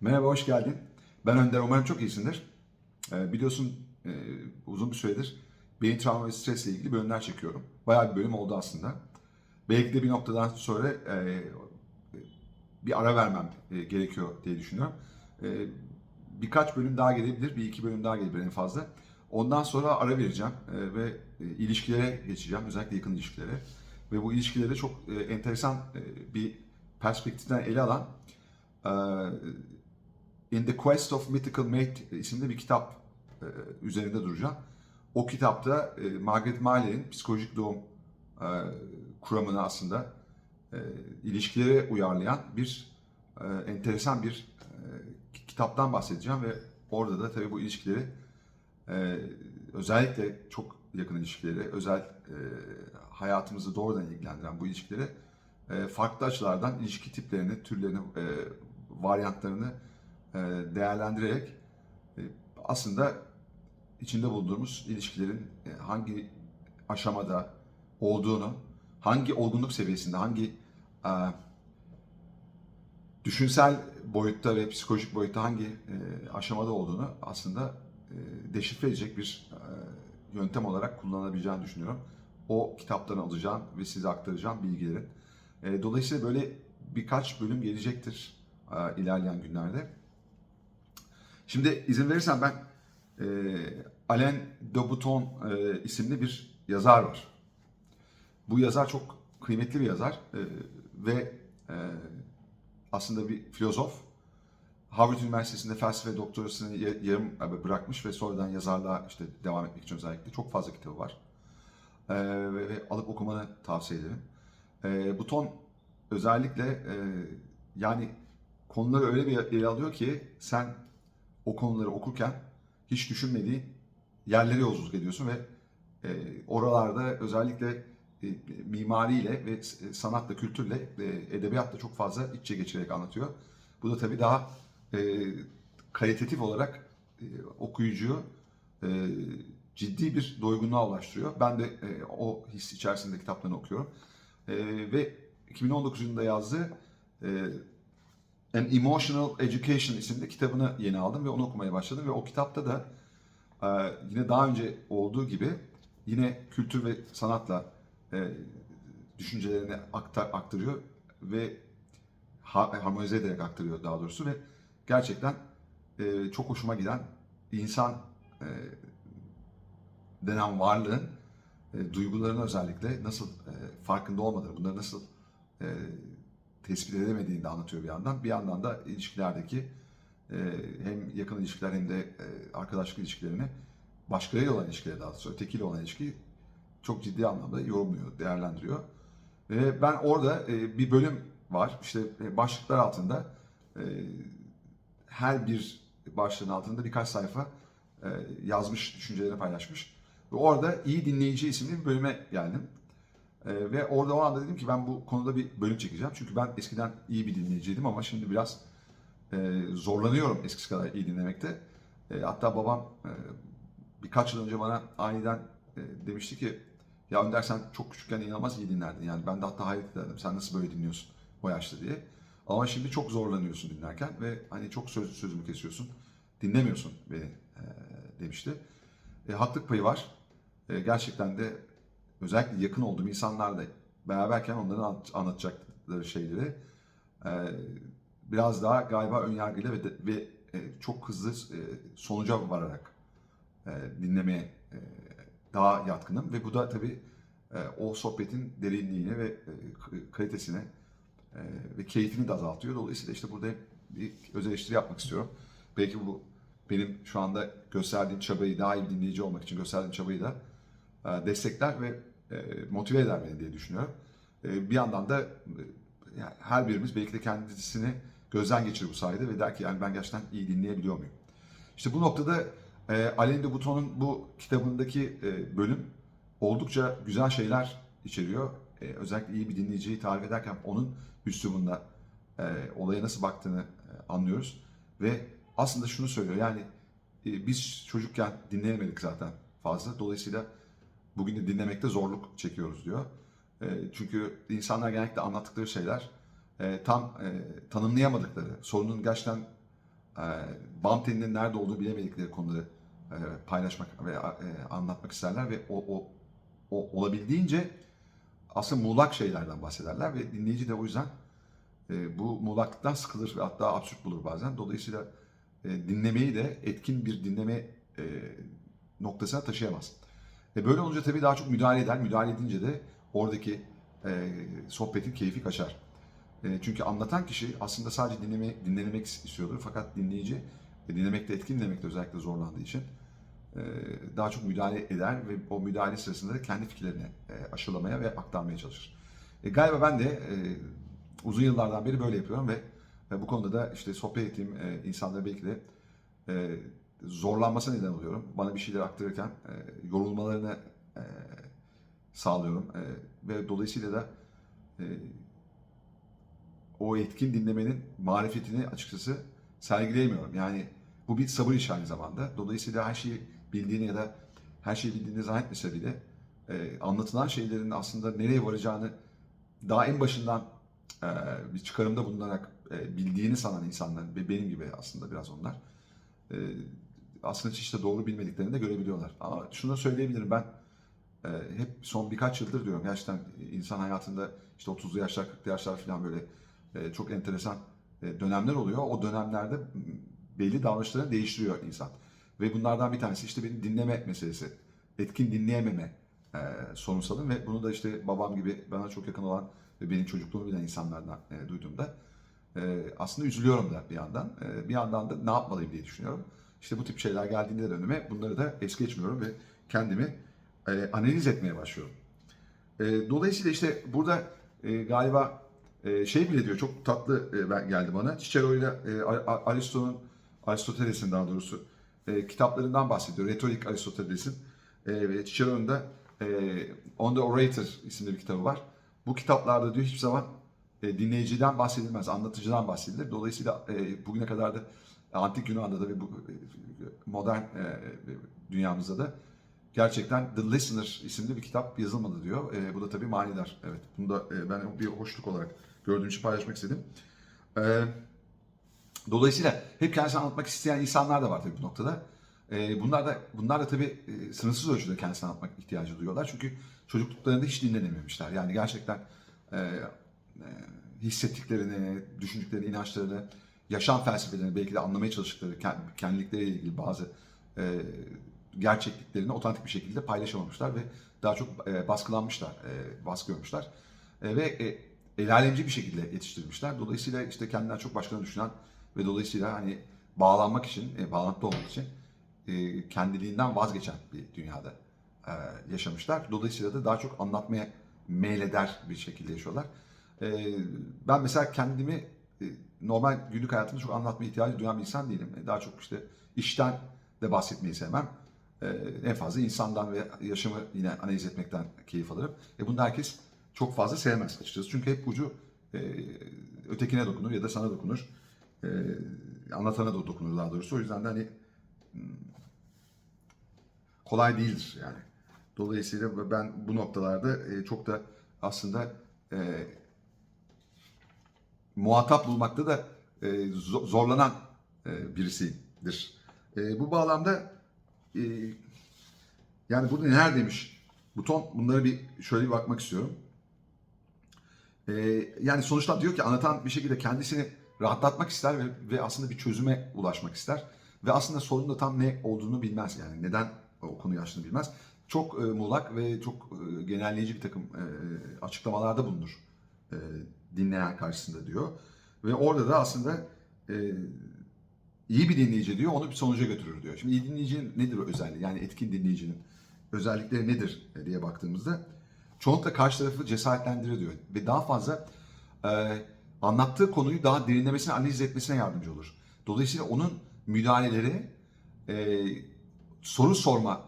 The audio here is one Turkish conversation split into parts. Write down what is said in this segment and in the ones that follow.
Merhaba, hoş geldin. Ben Önder, umarım çok iyisindir. Ee, biliyorsun e, uzun bir süredir beyin travma ve stresle ilgili bölümler çekiyorum. Bayağı bir bölüm oldu aslında. Belki de bir noktadan sonra e, bir ara vermem e, gerekiyor diye düşünüyorum. E, birkaç bölüm daha gelebilir, bir iki bölüm daha gelebilir en fazla. Ondan sonra ara vereceğim e, ve e, ilişkilere geçeceğim, özellikle yakın ilişkilere. Ve bu ilişkileri çok e, enteresan e, bir perspektiften ele alan e, In the Quest of Mythical Mate isimli bir kitap e, üzerinde duracağım. O kitapta e, Margaret Miley'in psikolojik doğum e, kuramını aslında e, ilişkilere uyarlayan bir e, enteresan bir e, kitaptan bahsedeceğim ve orada da tabii bu ilişkileri e, özellikle çok yakın ilişkileri, özel e, hayatımızı doğrudan ilgilendiren bu ilişkileri e, farklı açılardan ilişki tiplerini, türlerini, e, varyantlarını değerlendirerek e, aslında içinde bulunduğumuz ilişkilerin e, hangi aşamada olduğunu, hangi olgunluk seviyesinde, hangi e, düşünsel boyutta ve psikolojik boyutta hangi e, aşamada olduğunu aslında e, deşifre edecek bir e, yöntem olarak kullanabileceğini düşünüyorum. O kitaptan alacağım ve size aktaracağım bilgilerin. E, dolayısıyla böyle birkaç bölüm gelecektir e, ilerleyen günlerde. Şimdi izin verirsen ben e, Alain de Botton e, isimli bir yazar var. Bu yazar çok kıymetli bir yazar e, ve e, aslında bir filozof. Harvard Üniversitesi'nde felsefe doktorasını ya- yarım e, bırakmış ve sonradan yazarlığa işte devam etmek için özellikle çok fazla kitabı var. E, ve, alıp okumanı tavsiye ederim. E, Button özellikle e, yani konuları öyle bir ele alıyor ki sen o konuları okurken hiç düşünmediğin yerlere yolculuk ediyorsun ve e, oralarda özellikle e, mimariyle ve s- sanatla, kültürle, e, edebiyatla çok fazla iç içe geçirerek anlatıyor. Bu da tabii daha e, kalitatif olarak e, okuyucuyu e, ciddi bir doygunluğa ulaştırıyor. Ben de e, o his içerisinde kitaplarını okuyorum. E, ve 2019 yılında yazdığı e, An Emotional Education isimli kitabını yeni aldım ve onu okumaya başladım ve o kitapta da e, yine daha önce olduğu gibi yine kültür ve sanatla e, düşüncelerini aktar, aktarıyor ve ha- harmonize ederek aktarıyor daha doğrusu ve gerçekten e, çok hoşuma giden insan e, denen varlığın e, duygularını özellikle nasıl e, farkında olmadığını, bunları nasıl e, tespit edemediğini de anlatıyor bir yandan. Bir yandan da ilişkilerdeki e, hem yakın ilişkiler hem de e, arkadaşlık ilişkilerini başkalarıyla olan ilişkileri daha doğrusu ötekiyle olan ilişkiyi çok ciddi anlamda yorumluyor, değerlendiriyor. Ve ben orada e, bir bölüm var. İşte e, başlıklar altında e, her bir başlığın altında birkaç sayfa e, yazmış, düşüncelerini paylaşmış. Ve orada iyi dinleyici isimli bir bölüme geldim. E, ve orada o anda dedim ki ben bu konuda bir bölüm çekeceğim. Çünkü ben eskiden iyi bir dinleyiciydim ama şimdi biraz e, zorlanıyorum eskisi kadar iyi dinlemekte. E, hatta babam e, birkaç yıl önce bana aniden e, demişti ki ya Önder sen çok küçükken inanılmaz iyi dinlerdin. Yani ben de hatta hayret ederdim. Sen nasıl böyle dinliyorsun o yaşta diye. Ama şimdi çok zorlanıyorsun dinlerken ve hani çok söz, sözümü kesiyorsun. Dinlemiyorsun beni e, demişti. E, haklık payı var. E, gerçekten de özellikle yakın olduğum insanlarla beraberken onların anlat- anlatacakları şeyleri e, biraz daha galiba önyargıyla ve, de- ve e, çok hızlı e, sonuca vararak e, dinlemeye e, daha yatkınım ve bu da tabii e, o sohbetin derinliğini ve e, kalitesini e, ve keyfini de azaltıyor. Dolayısıyla işte burada bir öz eleştiri yapmak istiyorum. Belki bu benim şu anda gösterdiğim çabayı daha iyi bir dinleyici olmak için gösterdiğim çabayı da destekler ve e, motive eder beni diye düşünüyorum. E, Bir yandan da e, yani her birimiz belki de kendisini gözden geçirir bu sayede ve der ki yani ben gerçekten iyi dinleyebiliyor muyum? İşte bu noktada e, Alain de Botton'un bu kitabındaki e, bölüm oldukça güzel şeyler içeriyor. E, özellikle iyi bir dinleyiciyi tarif ederken onun üslubunda e, olaya nasıl baktığını e, anlıyoruz. Ve aslında şunu söylüyor yani e, biz çocukken dinleyemedik zaten fazla. Dolayısıyla bugün de dinlemekte zorluk çekiyoruz diyor. E, çünkü insanlar genellikle anlattıkları şeyler e, tam e, tanımlayamadıkları, sorunun gerçekten e, bam telinin nerede olduğunu bilemedikleri konuları e, paylaşmak ve e, anlatmak isterler ve o, o, o olabildiğince aslında muğlak şeylerden bahsederler ve dinleyici de o yüzden e, bu muğlaklıktan sıkılır ve hatta absürt bulur bazen. Dolayısıyla e, dinlemeyi de etkin bir dinleme e, noktasına taşıyamaz. E, böyle olunca tabii daha çok müdahale eder. Müdahale edince de oradaki e, sohbetin keyfi kaçar. E, çünkü anlatan kişi aslında sadece dinleme, dinlemek istiyordur. Fakat dinleyici e, dinlemekte, etkin dinlemekte özellikle zorlandığı için e, daha çok müdahale eder ve o müdahale sırasında da kendi fikirlerini e, aşılamaya ve aktarmaya çalışır. E, galiba ben de e, uzun yıllardan beri böyle yapıyorum ve, ve bu konuda da işte sohbet ettiğim e, insanlara belki de e, zorlanmasına neden oluyorum. Bana bir şeyler aktarırken e, yorulmalarını e, sağlıyorum e, ve dolayısıyla da e, o etkin dinlemenin marifetini açıkçası sergileyemiyorum. Yani bu bir sabır işi aynı zamanda. Dolayısıyla her şeyi bildiğini ya da her şeyi bildiğini zannetmese bile e, anlatılan şeylerin aslında nereye varacağını daha en başından e, bir çıkarımda bulunarak e, bildiğini sanan insanlar ve benim gibi aslında biraz onlar e, aslında hiç de doğru bilmediklerini de görebiliyorlar. Ama şunu söyleyebilirim ben e, hep son birkaç yıldır diyorum gerçekten insan hayatında işte 30'lu yaşlar 40'lı yaşlar falan böyle e, çok enteresan e, dönemler oluyor. O dönemlerde belli davranışlarını değiştiriyor insan. Ve bunlardan bir tanesi işte benim dinleme meselesi. Etkin dinleyememe e, sorunsalım ve bunu da işte babam gibi bana çok yakın olan ve benim çocukluğumu bilen insanlardan e, duyduğumda e, aslında üzülüyorum da bir yandan. E, bir yandan da ne yapmalıyım diye düşünüyorum. İşte bu tip şeyler geldiğinde de önüme bunları da es geçmiyorum ve kendimi e, analiz etmeye başlıyorum. E, dolayısıyla işte burada e, galiba e, şey bile diyor çok tatlı e, geldi bana. Cicero ile e, Aristo'nun Aristoteles'in daha doğrusu e, kitaplarından bahsediyor. Retorik Aristoteles'in e, ve Cicero'nun da e, On the Orator isimli bir kitabı var. Bu kitaplarda diyor hiçbir zaman e, dinleyiciden bahsedilmez, anlatıcıdan bahsedilir. Dolayısıyla e, bugüne kadar da antik Yunan'da da ve bu modern e, dünyamızda da gerçekten The Listener isimli bir kitap yazılmadı diyor. E, bu da tabii manidar. Evet, bunu da e, ben bir hoşluk olarak gördüğüm için paylaşmak istedim. Dolayısıyla hep kendisini anlatmak isteyen insanlar da var tabii bu noktada. Bunlar da bunlar da tabii sınırsız ölçüde kendisini anlatmak ihtiyacı duyuyorlar. Çünkü çocukluklarında hiç dinlenememişler. Yani gerçekten hissettiklerini, düşündüklerini, inançlarını, yaşam felsefelerini belki de anlamaya çalıştıkları kend- kendilikleriyle ilgili bazı e, gerçekliklerini otantik bir şekilde paylaşamamışlar ve daha çok e, baskılanmışlar, e, baskı görmüşler. E, ve e, el alemci bir şekilde yetiştirilmişler. Dolayısıyla işte kendinden çok başkalarını düşünen ve dolayısıyla hani bağlanmak için, e, bağlantılı olmak için e, kendiliğinden vazgeçen bir dünyada e, yaşamışlar. Dolayısıyla da daha çok anlatmaya meyleder bir şekilde yaşıyorlar. E, ben mesela kendimi e, normal günlük hayatımda çok anlatmaya ihtiyacı duyan bir insan değilim. E, daha çok işte işten de bahsetmeyi sevmem. E, en fazla insandan ve yaşamı yine analiz etmekten keyif alırım. E, bunu herkes çok fazla sevmez açıkçası. Çünkü hep ucu e, ötekine dokunur ya da sana dokunur. E, anlatana da dokunur daha doğrusu. O yüzden de hani kolay değildir yani. Dolayısıyla ben bu noktalarda çok da aslında muhatap bulmakta da e, zo- zorlanan e, birisiyimdir. E, bu bağlamda e, yani burada neler demiş buton bunlara bir şöyle bir bakmak istiyorum. E, yani sonuçta diyor ki anlatan bir şekilde kendisini rahatlatmak ister ve, ve aslında bir çözüme ulaşmak ister. Ve aslında sorunun da tam ne olduğunu bilmez yani neden o konuyu açtığını bilmez. Çok e, muğlak ve çok e, genelleyici bir takım e, açıklamalarda bulunur e, dinleyen karşısında diyor. Ve orada da aslında e, iyi bir dinleyici diyor onu bir sonuca götürür diyor. Şimdi iyi dinleyici nedir o özelliği? Yani etkin dinleyicinin özellikleri nedir e, diye baktığımızda çoğunlukla karşı tarafı cesaretlendirir diyor. Ve daha fazla e, anlattığı konuyu daha derinlemesine analiz etmesine yardımcı olur. Dolayısıyla onun müdahaleleri e, soru sorma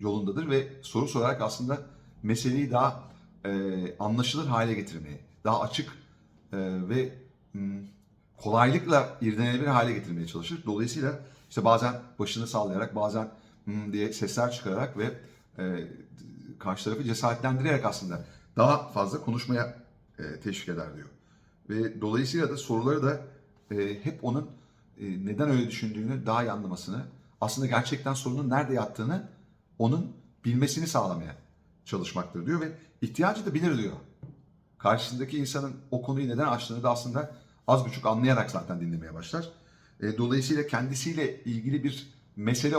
yolundadır ve soru sorarak aslında meseleyi daha e, anlaşılır hale getirmeye, daha açık e, ve kolaylıkla irdelenebilir hale getirmeye çalışır. Dolayısıyla işte bazen başını sallayarak, bazen diye sesler çıkararak ve e, karşı tarafı cesaretlendirerek aslında daha fazla konuşmaya e, teşvik eder diyor. Ve dolayısıyla da soruları da hep onun neden öyle düşündüğünü daha iyi anlamasını, aslında gerçekten sorunun nerede yattığını onun bilmesini sağlamaya çalışmaktır diyor ve ihtiyacı da bilir diyor. Karşısındaki insanın o konuyu neden açtığını da aslında az buçuk anlayarak zaten dinlemeye başlar. E, dolayısıyla kendisiyle ilgili bir mesele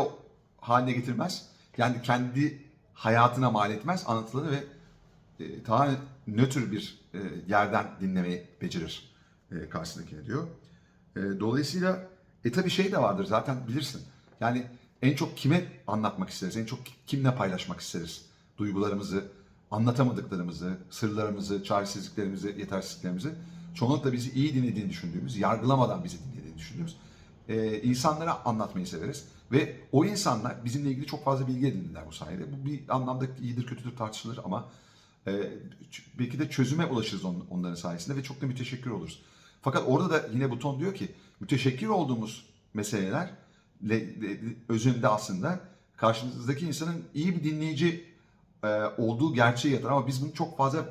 haline getirmez. Yani kendi hayatına mal etmez anlatılanı ve e, tamamen nötr bir e, yerden dinlemeyi becerir e, karşısındakine diyor. E, dolayısıyla e tabii şey de vardır zaten bilirsin. Yani en çok kime anlatmak isteriz, en çok kimle paylaşmak isteriz duygularımızı, anlatamadıklarımızı, sırlarımızı, çaresizliklerimizi, yetersizliklerimizi. Çoğunlukla bizi iyi dinlediğini düşündüğümüz, yargılamadan bizi dinlediğini düşündüğümüz e, insanlara anlatmayı severiz. Ve o insanlar bizimle ilgili çok fazla bilgi edindiler bu sayede. Bu bir anlamda iyidir kötüdür tartışılır ama e, belki de çözüme ulaşırız on- onların sayesinde ve çok da müteşekkir oluruz. Fakat orada da yine buton diyor ki müteşekkir olduğumuz meseleler le- le- özünde aslında karşımızdaki insanın iyi bir dinleyici olduğu gerçeği yatar ama biz bunu çok fazla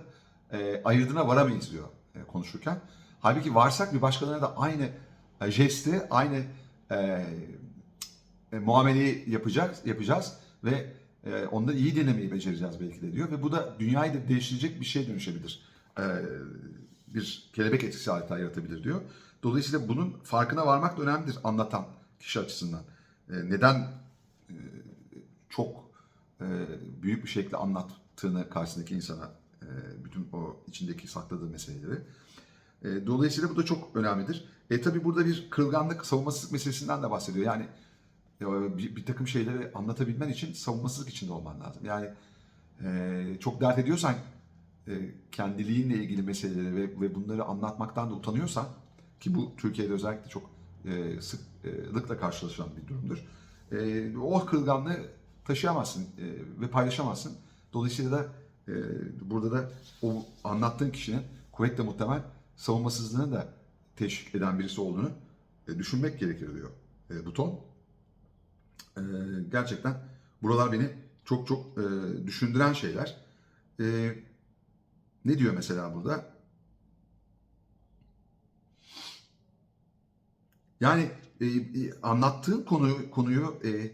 e, ayırdına varamayız diyor e, konuşurken. Halbuki varsak bir başkalarına da aynı e, jesti, aynı e, e, muameleyi yapacağız, yapacağız ve e, onu da iyi dinlemeyi becereceğiz belki de diyor ve bu da dünyayı da değiştirecek bir şey dönüşebilir. E, bir kelebek etkisi hatta yaratabilir diyor. Dolayısıyla bunun farkına varmak da önemlidir anlatan kişi açısından. E, neden e, çok e, büyük bir şekilde anlattığını karşısındaki insana e, bütün o içindeki sakladığı meseleleri. E, dolayısıyla bu da çok önemlidir. E tabi burada bir kırılganlık, savunmasızlık meselesinden de bahsediyor. Yani bir, bir takım şeyleri anlatabilmen için savunmasızlık içinde olman lazım. Yani çok dert ediyorsan kendiliğinle ilgili meseleleri ve, ve bunları anlatmaktan da utanıyorsan ki bu Türkiye'de özellikle çok sıklıkla karşılaşılan bir durumdur. O kırılganlığı taşıyamazsın e, ve paylaşamazsın. Dolayısıyla da e, burada da o anlattığın kişinin kuvvetle muhtemel savunmasızlığını da teşvik eden birisi olduğunu e, düşünmek gerekir diyor e, Buton. E, gerçekten buralar beni çok çok e, düşündüren şeyler. E, ne diyor mesela burada? Yani e, e, anlattığın konuyu konuyu e,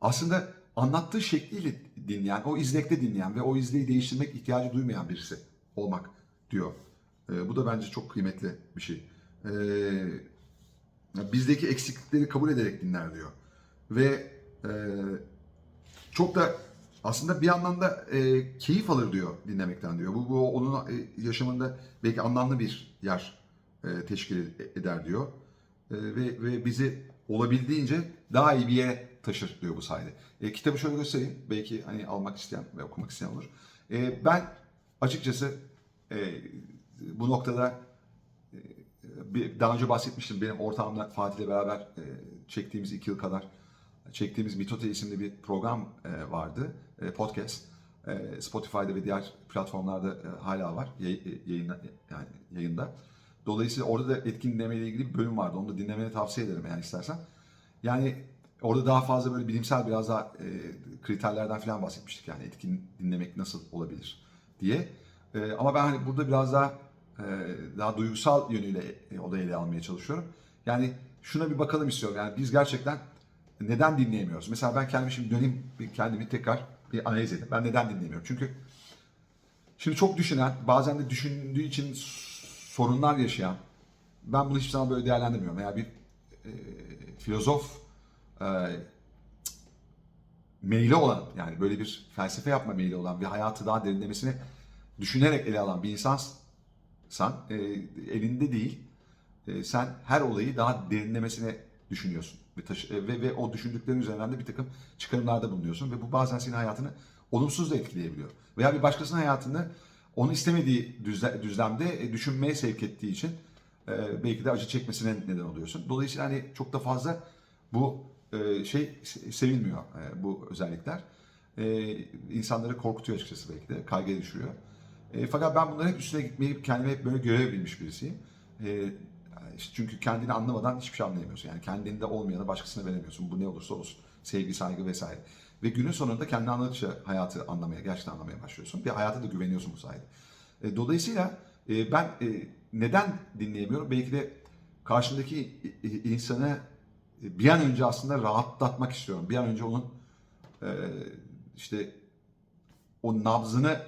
aslında anlattığı şekliyle dinleyen, o izlekte dinleyen ve o izleyi değiştirmek ihtiyacı duymayan birisi olmak diyor. E, bu da bence çok kıymetli bir şey. E, bizdeki eksiklikleri kabul ederek dinler diyor. Ve e, çok da aslında bir anlamda e, keyif alır diyor dinlemekten diyor. Bu, bu onun e, yaşamında belki anlamlı bir yer e, teşkil eder diyor. E, ve, ve bizi olabildiğince daha iyi bir yere taşır diyor bu sayede. E, kitabı şöyle göstereyim. Belki hani almak isteyen ve okumak isteyen olur. E, ben açıkçası e, bu noktada e, daha önce bahsetmiştim. Benim ortağımla Fatih ile beraber e, çektiğimiz iki yıl kadar çektiğimiz Mitote isimli bir program e, vardı. E, podcast. E, Spotify'da ve diğer platformlarda e, hala var. Yay, yayında, yani yayında. Dolayısıyla orada da etkin ilgili bir bölüm vardı. Onu da dinlemeni tavsiye ederim yani istersen. Yani orada daha fazla böyle bilimsel biraz daha e, kriterlerden falan bahsetmiştik. Yani etkin dinlemek nasıl olabilir diye. E, ama ben hani burada biraz daha e, daha duygusal yönüyle e, olayı ele almaya çalışıyorum. Yani şuna bir bakalım istiyorum. Yani biz gerçekten neden dinleyemiyoruz? Mesela ben kendimi şimdi döneyim kendimi tekrar bir analiz edeyim. Ben neden dinleyemiyorum? Çünkü şimdi çok düşünen, bazen de düşündüğü için sorunlar yaşayan, ben bunu hiçbir zaman böyle değerlendirmiyorum. Veya bir e, filozof e, meyli olan, yani böyle bir felsefe yapma meyli olan, bir hayatı daha derinlemesine düşünerek ele alan bir insansan, e, elinde değil, e, sen her olayı daha derinlemesine düşünüyorsun ve, taşı- e, ve, ve o düşündüklerin üzerinden de bir takım çıkarımlarda bulunuyorsun ve bu bazen senin hayatını olumsuz da etkileyebiliyor. Veya bir başkasının hayatını onu istemediği düzle- düzlemde e, düşünmeye sevk ettiği için e, belki de acı çekmesine neden oluyorsun. Dolayısıyla hani çok da fazla bu e, şey se- sevilmiyor e, bu özellikler. E, insanları korkutuyor açıkçası belki de kaygıya düşürüyor. Fakat ben bunların hep üstüne gitmeyi kendime hep böyle görebilmiş birisiyim. Çünkü kendini anlamadan hiçbir şey anlayamıyorsun. Yani kendinde olmayanı başkasına veremiyorsun. Bu ne olursa olsun. Sevgi, saygı vesaire. Ve günün sonunda kendini anladıkça hayatı anlamaya, gerçekten anlamaya başlıyorsun. Bir hayata da güveniyorsun bu sayede. Dolayısıyla ben neden dinleyemiyorum? Belki de karşımdaki i- i- insanı bir an önce aslında rahatlatmak istiyorum. Bir an önce onun e, işte o nabzını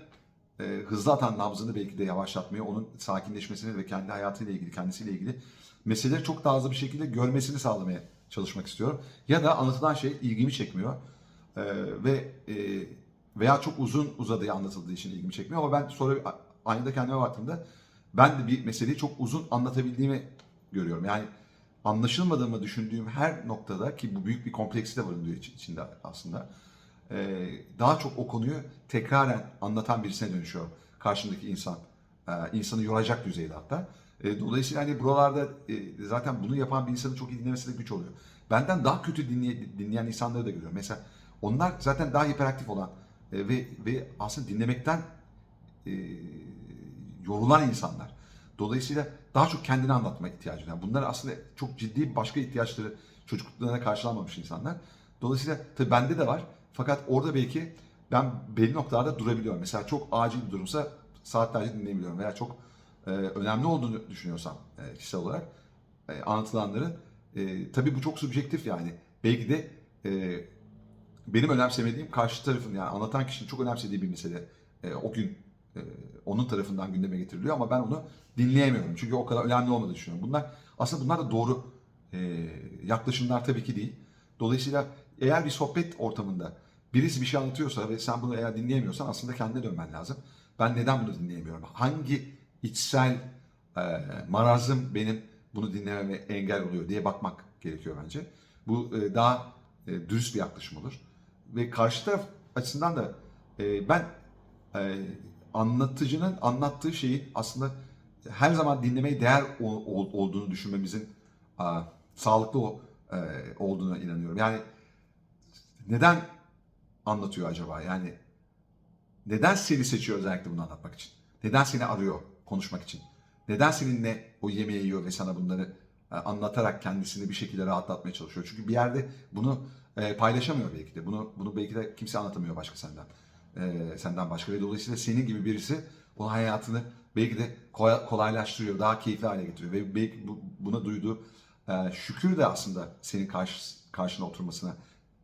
e, hızlı nabzını belki de yavaşlatmayı, onun sakinleşmesini ve kendi hayatıyla ilgili, kendisiyle ilgili meseleleri çok daha hızlı bir şekilde görmesini sağlamaya çalışmak istiyorum. Ya da anlatılan şey ilgimi çekmiyor E, ve e, veya çok uzun uzadığı anlatıldığı için ilgimi çekmiyor ama ben sonra aynada kendime baktığımda ben de bir meseleyi çok uzun anlatabildiğimi görüyorum. Yani anlaşılmadığımı düşündüğüm her noktada ki bu büyük bir kompleksite barındırıyor iç- içinde aslında e, daha çok o konuyu tekraren anlatan birisine dönüşüyor karşımdaki insan. E, insanı yoracak düzeyde hatta. E, dolayısıyla hani buralarda zaten bunu yapan bir insanın çok iyi dinlemesi de güç oluyor. Benden daha kötü dinley- dinleyen insanları da görüyorum. Mesela onlar zaten daha hiperaktif olan ve ve aslında dinlemekten yorulan insanlar. Dolayısıyla daha çok kendini anlatma ihtiyacı var. Bunlar aslında çok ciddi başka ihtiyaçları çocukluklarına karşılanmamış insanlar. Dolayısıyla tabii bende de var. Fakat orada belki ben belli noktalarda durabiliyorum. Mesela çok acil bir durumsa saatlerce dinleyebiliyorum. Veya çok e, önemli olduğunu düşünüyorsam e, kişisel olarak e, anlatılanların e, tabii bu çok subjektif yani. Belki de e, benim önemsemediğim karşı tarafın yani anlatan kişinin çok önemsediği bir mesele e, o gün onun tarafından gündeme getiriliyor ama ben onu dinleyemiyorum. Çünkü o kadar önemli olmadığını düşünüyorum. Bunlar aslında bunlar da doğru e, yaklaşımlar tabii ki değil. Dolayısıyla eğer bir sohbet ortamında birisi bir şey anlatıyorsa ve sen bunu eğer dinleyemiyorsan aslında kendine dönmen lazım. Ben neden bunu dinleyemiyorum? Hangi içsel e, marazım benim bunu dinlememe engel oluyor diye bakmak gerekiyor bence. Bu e, daha e, dürüst bir yaklaşım olur. Ve karşı taraf açısından da e, ben e, anlatıcının anlattığı şeyin aslında her zaman dinlemeye değer olduğunu düşünmemizin sağlıklı e, olduğuna inanıyorum. Yani neden anlatıyor acaba? Yani neden seni seçiyor özellikle bunu anlatmak için? Neden seni arıyor konuşmak için? Neden seninle o yemeği yiyor ve sana bunları e, anlatarak kendisini bir şekilde rahatlatmaya çalışıyor? Çünkü bir yerde bunu e, paylaşamıyor belki de. Bunu bunu belki de kimse anlatamıyor başka senden. E, senden başka ve dolayısıyla senin gibi birisi onun hayatını belki de kolay- kolaylaştırıyor, daha keyifli hale getiriyor ve belki bu- buna duyduğu e, şükür de aslında senin karşı, karşına oturmasına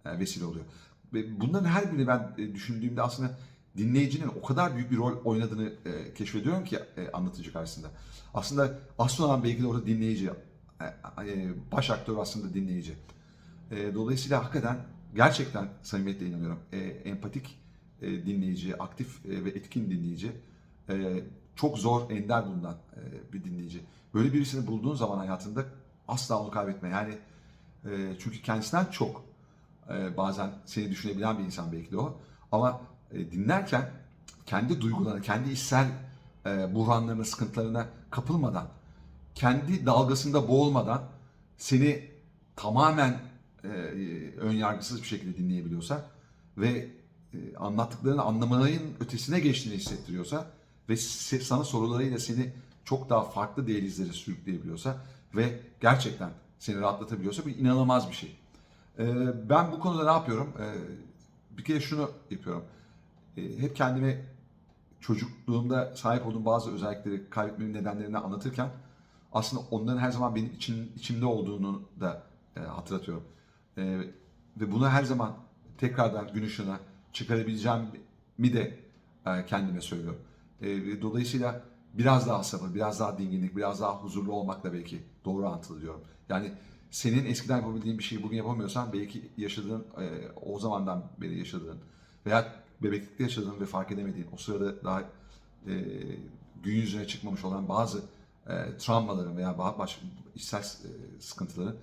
e, vesile oluyor. Ve bunların her birini ben e, düşündüğümde aslında dinleyicinin o kadar büyük bir rol oynadığını e, keşfediyorum ki e, anlatıcı karşısında. Aslında asıl olan belki de orada dinleyici. E, e, baş aktör aslında dinleyici. E, dolayısıyla hakikaten gerçekten samimiyetle inanıyorum. E, empatik e, dinleyici, aktif e, ve etkin dinleyici e, çok zor, ender bulunan e, bir dinleyici. Böyle birisini bulduğun zaman hayatında asla onu kaybetme. Yani çünkü kendisinden çok bazen seni düşünebilen bir insan belki de o. Ama dinlerken kendi duygularına, kendi içsel e, buhranlarına, sıkıntılarına kapılmadan, kendi dalgasında boğulmadan seni tamamen e, ön yargısız bir şekilde dinleyebiliyorsa ve e, anlattıklarını anlamanın ötesine geçtiğini hissettiriyorsa ve sana sorularıyla seni çok daha farklı dehlizlere sürükleyebiliyorsa ve gerçekten seni rahatlatabiliyorsa bu inanılmaz bir şey. Ee, ben bu konuda ne yapıyorum? Ee, bir kere şunu yapıyorum. Ee, hep kendime çocukluğumda sahip olduğum bazı özellikleri kaybetmemin nedenlerini anlatırken aslında onların her zaman benim için, içimde olduğunu da e, hatırlatıyorum. Ve bunu her zaman tekrardan gün ışığına çıkarabileceğimi de e, kendime söylüyorum. Ve dolayısıyla biraz daha sabır, biraz daha dinginlik, biraz daha huzurlu olmakla belki doğru orantılı diyorum. Yani senin eskiden yapabildiğin bir şeyi bugün yapamıyorsan belki yaşadığın, e, o zamandan beri yaşadığın veya bebeklikte yaşadığın ve fark edemediğin, o sırada daha e, gün yüzüne çıkmamış olan bazı e, travmaların veya ba- baş, içsel e, sıkıntıların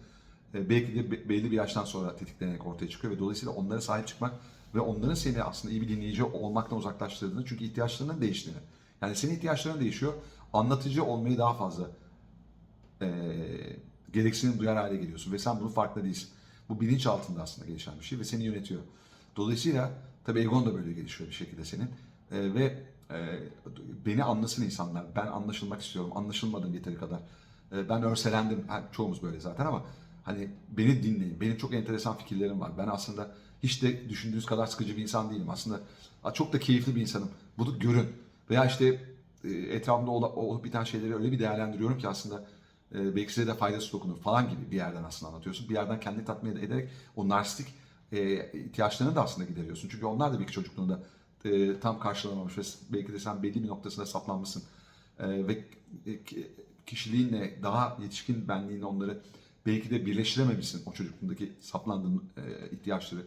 e, belki de be- belli bir yaştan sonra tetiklenerek ortaya çıkıyor ve dolayısıyla onlara sahip çıkmak ve onların seni aslında iyi bir dinleyici olmaktan uzaklaştırdığını çünkü ihtiyaçlarının değiştiğini. Yani senin ihtiyaçların değişiyor. Anlatıcı olmayı daha fazla e, gereksinim duyar hale geliyorsun ve sen bunun farkında değilsin. Bu bilinç altında aslında gelişen bir şey ve seni yönetiyor. Dolayısıyla tabii egon da böyle gelişiyor bir şekilde senin. E, ve e, beni anlasın insanlar. Ben anlaşılmak istiyorum. Anlaşılmadım yeteri kadar. E, ben örselendim. Ha, çoğumuz böyle zaten ama hani beni dinleyin. Benim çok enteresan fikirlerim var. Ben aslında hiç de düşündüğünüz kadar sıkıcı bir insan değilim. Aslında çok da keyifli bir insanım. Bunu görün. Veya işte e, etrafımda ol- olup biten şeyleri öyle bir değerlendiriyorum ki aslında e, belki size de faydası dokunur falan gibi bir yerden aslında anlatıyorsun. Bir yerden kendini tatmin ederek o narsistik e, ihtiyaçlarını da aslında gideriyorsun. Çünkü onlar da belki çocukluğunda tam karşılamamış ve belki de sen belli bir noktasında saplanmışsın. Ve ki- kişiliğinle, daha yetişkin benliğinle onları belki de birleştirememişsin o çocukluğundaki saplandığın ihtiyaçları.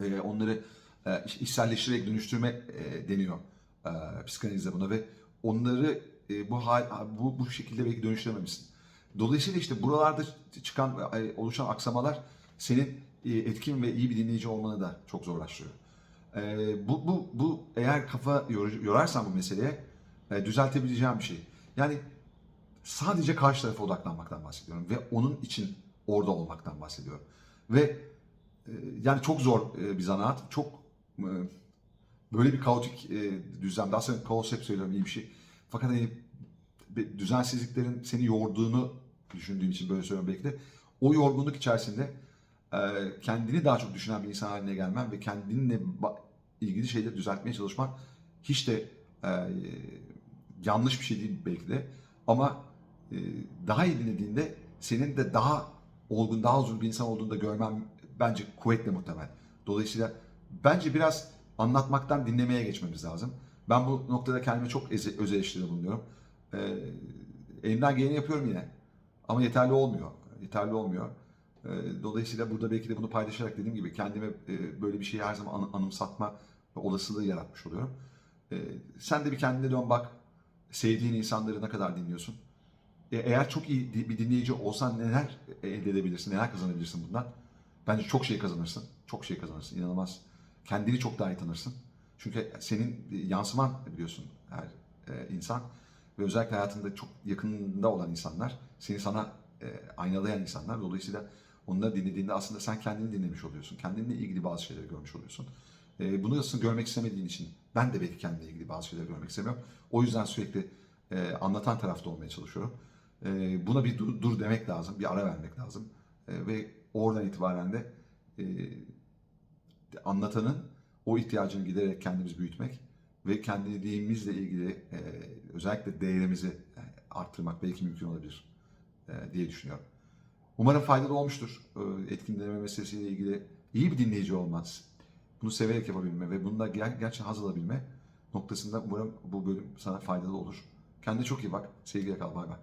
E, onları e, içselleştirerek dönüştürme e, deniyor e, psikanalizde buna ve onları e, bu hal bu bu şekilde belki dönüştürememişsin. Dolayısıyla işte buralarda çıkan e, oluşan aksamalar senin e, etkin ve iyi bir dinleyici olmanı da çok zorlaştırıyor. E, bu bu bu eğer kafa yor- yorarsan bu meseleye e, düzeltebileceğim bir şey. Yani sadece karşı tarafa odaklanmaktan bahsediyorum ve onun için orada olmaktan bahsediyorum. Ve yani çok zor e, bir zanaat. Çok e, böyle bir kaotik e, düzlemde aslında kaos hep söylüyorum iyi bir şey. Fakat hani düzensizliklerin seni yorduğunu düşündüğüm için böyle söylüyorum belki de. O yorgunluk içerisinde kendini daha çok düşünen bir insan haline gelmen ve kendinle ilgili şeyleri düzeltmeye çalışman hiç de yanlış bir şey değil belki de. Ama daha iyi dinlediğinde senin de daha olgun, daha uzun bir insan olduğunu da görmem bence kuvvetle muhtemel. Dolayısıyla bence biraz anlatmaktan dinlemeye geçmemiz lazım. Ben bu noktada kendime çok öz eleştiride bulunuyorum. Ee, elimden geleni yapıyorum yine. Ama yeterli olmuyor. Yeterli olmuyor. Ee, dolayısıyla burada belki de bunu paylaşarak dediğim gibi kendime e, böyle bir şeyi her zaman anı- anımsatma olasılığı yaratmış oluyorum. Ee, sen de bir kendine dön bak. Sevdiğin insanları ne kadar dinliyorsun? E, Eğer çok iyi bir dinleyici olsan neler elde edebilirsin, neler kazanabilirsin bundan? Bence çok şey kazanırsın. Çok şey kazanırsın. inanılmaz. Kendini çok daha iyi tanırsın. Çünkü senin yansıman biliyorsun her e, insan ve özellikle hayatında çok yakınında olan insanlar, seni sana e, aynalayan insanlar. Dolayısıyla onları dinlediğinde aslında sen kendini dinlemiş oluyorsun. Kendinle ilgili bazı şeyleri görmüş oluyorsun. E, bunu aslında görmek istemediğin için ben de belki kendimle ilgili bazı şeyleri görmek istemiyorum. O yüzden sürekli e, anlatan tarafta olmaya çalışıyorum. E, buna bir dur, dur demek lazım, bir ara vermek lazım. E, ve oradan itibaren de e, anlatanın o ihtiyacını gidererek kendimizi büyütmek ve kendiliğimizle ilgili e, özellikle değerimizi e, arttırmak belki mümkün olabilir e, diye düşünüyorum. Umarım faydalı olmuştur. E, etkin dinleme meselesiyle ilgili iyi bir dinleyici olmaz. Bunu severek yapabilme ve bunda ger- gerçekten haz alabilme noktasında umarım bu bölüm sana faydalı olur. Kendine çok iyi bak. Sevgiyle kal. Bay bay.